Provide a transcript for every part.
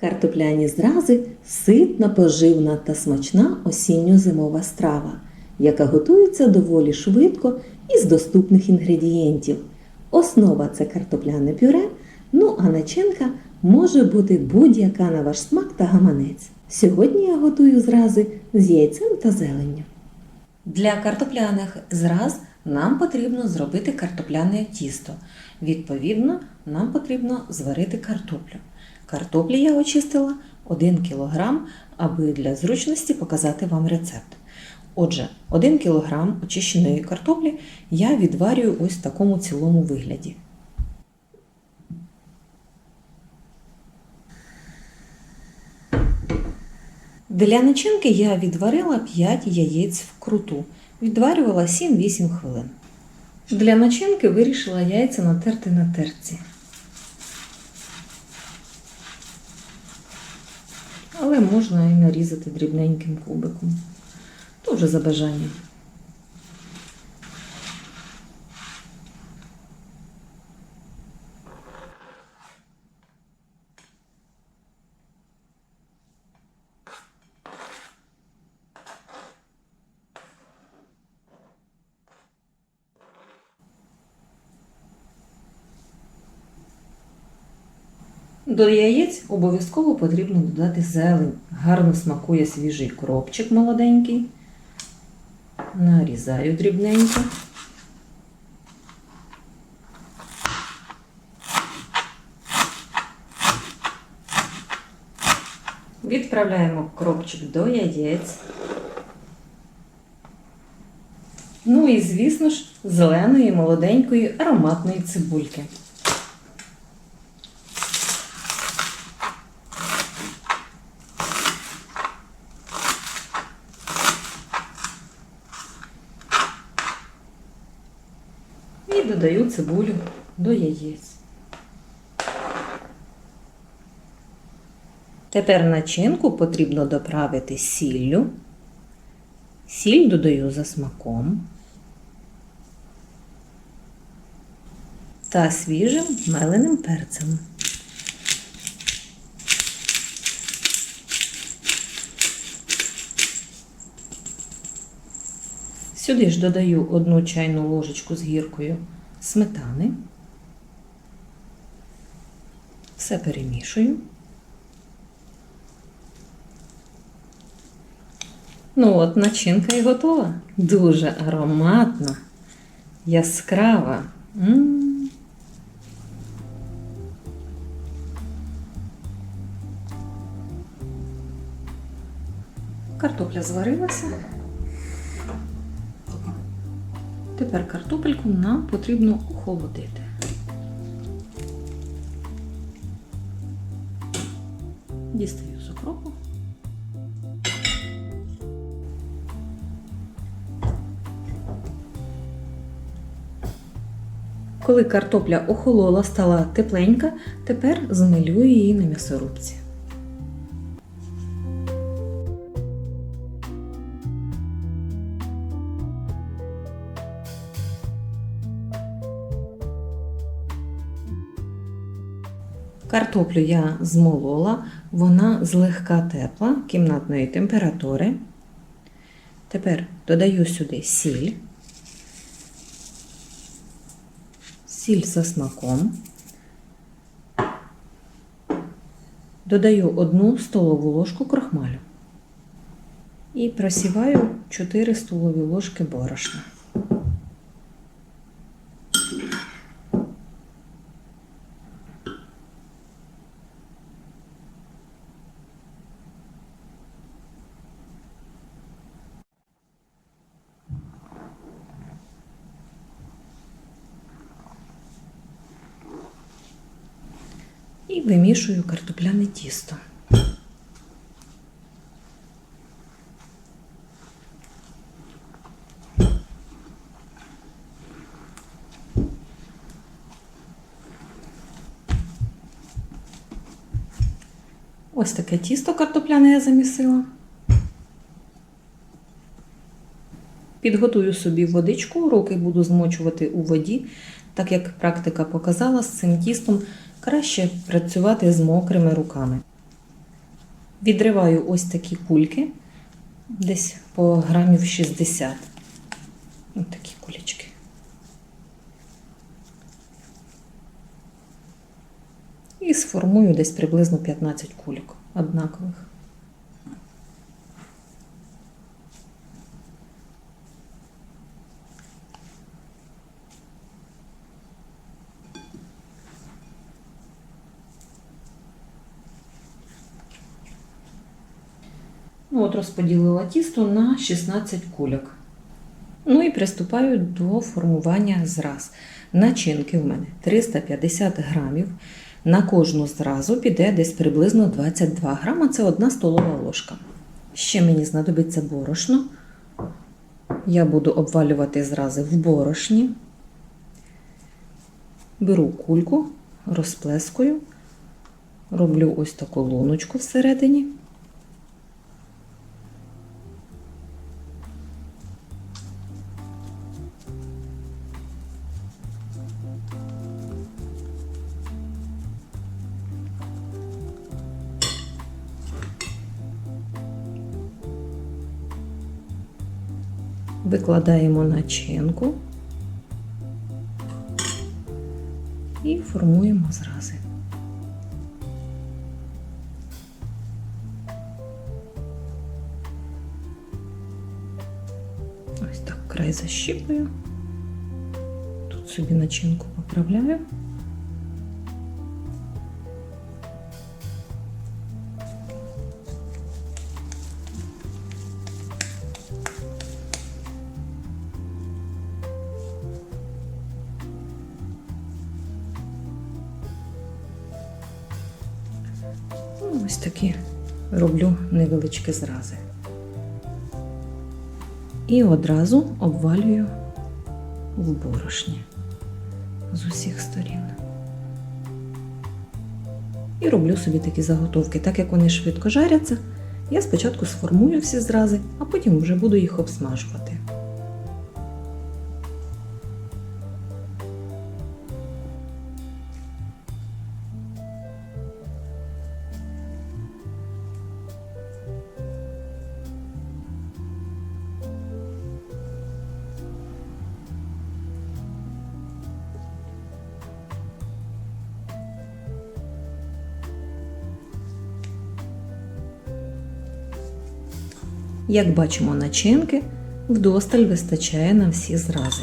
Картопляні зрази ситна, поживна та смачна осінньо-зимова страва, яка готується доволі швидко із доступних інгредієнтів. Основа це картопляне пюре, ну а начинка може бути будь-яка на ваш смак та гаманець. Сьогодні я готую зрази з яйцем та зеленню. Для картопляних зраз нам потрібно зробити картопляне тісто. Відповідно, нам потрібно зварити картоплю. Картоплі я очистила 1 кг, аби для зручності показати вам рецепт. Отже, 1 кг очищеної картоплі я відварюю ось в такому цілому вигляді. Для начинки я відварила 5 яєць вкруту. Відварювала 7-8 хвилин. Для начинки вирішила яйця натерти на терці. Але можна і нарізати дрібненьким кубиком. То вже за бажанням. До яєць обов'язково потрібно додати зелень. Гарно смакує свіжий кропчик молоденький. Нарізаю дрібненько. Відправляємо кропчик до яєць. Ну і, звісно ж, зеленої молоденької ароматної цибульки. Додаю цибулю до яєць. Тепер начинку потрібно доправити сіллю. Сіль додаю за смаком та свіжим меленим перцем. Сюди ж додаю одну чайну ложечку з гіркою сметани. Все перемішую. Ну от, начинка і готова. Дуже ароматна, яскрава. М. Картопля зварилася. Тепер картопельку нам потрібно охолодити. Дістаю з окропу. Коли картопля охолола, стала тепленька, тепер змелюю її на м'ясорубці. Картоплю я змолола, вона злегка тепла кімнатної температури. Тепер додаю сюди сіль, сіль за смаком. Додаю одну столову ложку крохмалю і просіваю 4 столові ложки борошна. І вимішую картопляне тісто. Ось таке тісто картопляне я замісила. Підготую собі водичку, руки буду змочувати у воді, так як практика показала, з цим тістом краще працювати з мокрими руками. Відриваю ось такі кульки, десь по грамів 60. Ось такі кулечки. І сформую десь приблизно 15 кульок однакових. Ну, от розподілила тісто на 16 кульок. Ну і приступаю до формування зраз. Начинки в мене 350 грамів. На кожну зразу піде десь приблизно 22 грама, це одна столова ложка. Ще мені знадобиться борошно. Я буду обвалювати зрази в борошні. Беру кульку, розплескую, роблю ось таку луночку всередині. Викладаємо начинку і формуємо зрази. Ось так край защіпую. Тут собі начинку поправляю. Ось такі роблю невеличкі зрази. І одразу обвалюю в борошні з усіх сторін. І роблю собі такі заготовки. Так як вони швидко жаряться, я спочатку сформую всі зрази, а потім вже буду їх обсмажувати. Як бачимо, начинки вдосталь вистачає на всі зрази.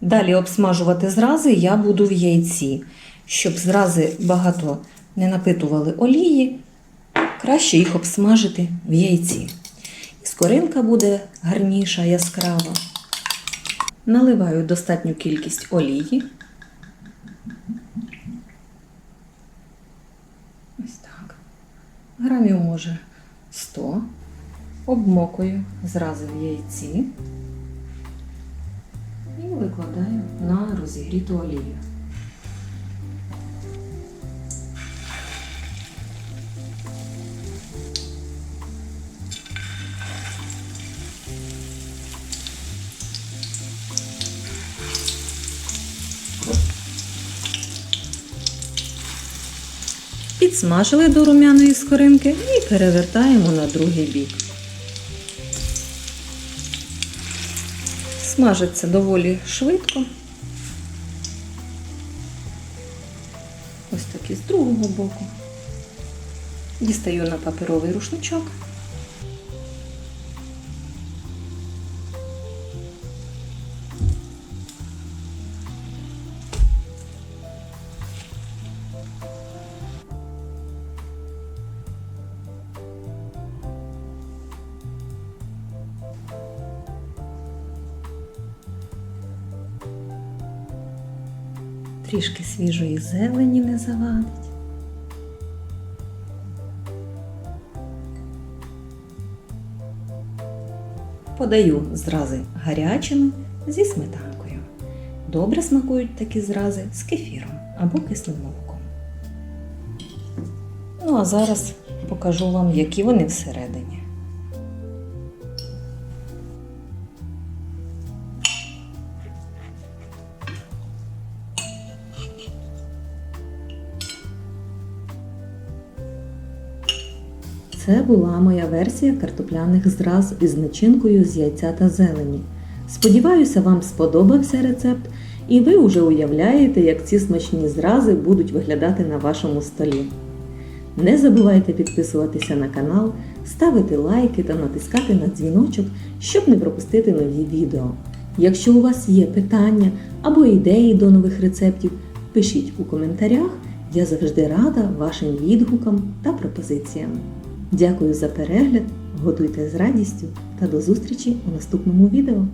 Далі обсмажувати зрази я буду в яйці. Щоб зрази багато не напитували олії, краще їх обсмажити в яйці. Скоринка буде гарніша, яскрава. Наливаю достатню кількість олії. Ось так. Грамів може 100. Обмокую зрази в яйці і викладаю на розігріту олію. Підсмажили до румяної скоринки і перевертаємо на другий бік. Смажиться доволі швидко. Ось так і з другого боку. Дістаю на паперовий рушничок. Трішки свіжої зелені не завадить. Подаю зрази гарячими зі сметанкою. Добре смакують такі зрази з кефіром або кислим молоком. Ну а зараз покажу вам, які вони всередині. Це була моя версія картопляних зраз із начинкою з яйця та зелені. Сподіваюся, вам сподобався рецепт, і ви вже уявляєте, як ці смачні зрази будуть виглядати на вашому столі. Не забувайте підписуватися на канал, ставити лайки та натискати на дзвіночок, щоб не пропустити нові відео. Якщо у вас є питання або ідеї до нових рецептів, пишіть у коментарях, я завжди рада вашим відгукам та пропозиціям. Дякую за перегляд, готуйте з радістю та до зустрічі у наступному відео.